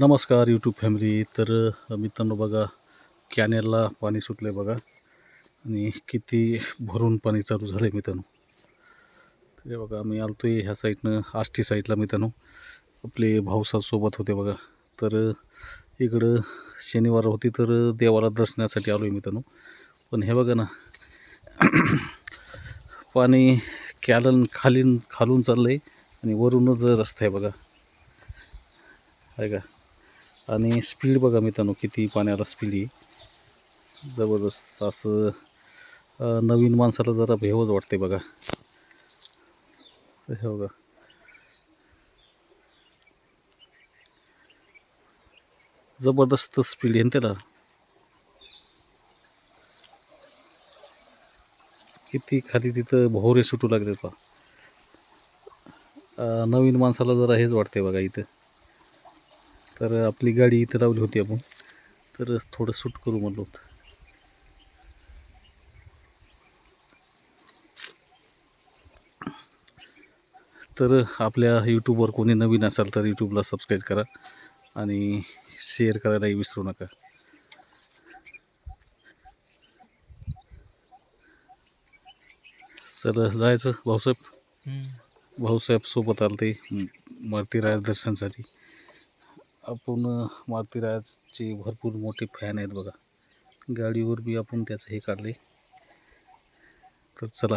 नमस्कार YouTube family तर मित्रांनो बघा कॅनेलला पाणी सुटलं आहे बघा. आणि किती भरून पाणी चालू झालं आहे मित्रांनो. ते हे बघा मी आलतो आहे ह्या साईडनं आष्टी साईडला मित्रांनो. आपले भाऊसासोबत होते बघा. तर इकडं शनिवार होती तर देवाला दर्शनासाठी आलो आहे मित्रांनो. पण हे बघा ना पाणी कॅलन खालीन खालून चाललं आहे आणि वरूनच रस्ता आहे बघा. आहे का? आणि स्पीड बघा मित्रांनो किती पाण्याला स्पीड आहे. जबरदस्त असं नवीन माणसाला जरा भेवच वाटते बघा. हे बघा. जबरदस्त स्पीड आहे ना त्याला. किती खाली तिथं भोवरे सुटू लागले पा नवीन माणसाला जरा हेच वाटते बघा इथं. तर आपली गाडी इथं लावली होती आपण. तर थोडं सूट करू म्हणलो होतं. तर आपल्या यूट्यूबवर कोणी नवीन असाल तर यूट्यूबला सबस्क्राईब करा आणि शेअर करायलाही विसरू नका. चल जायचं भाऊसाहेब. भाऊसाहेब सोबत आलं ते मारुतीराज दर्शनासाठी. आपण मारुतीराजचे भरपूर मोठे फॅन आहेत बघा. गाडीवर बी आपण त्याचं हे काढले तर चला.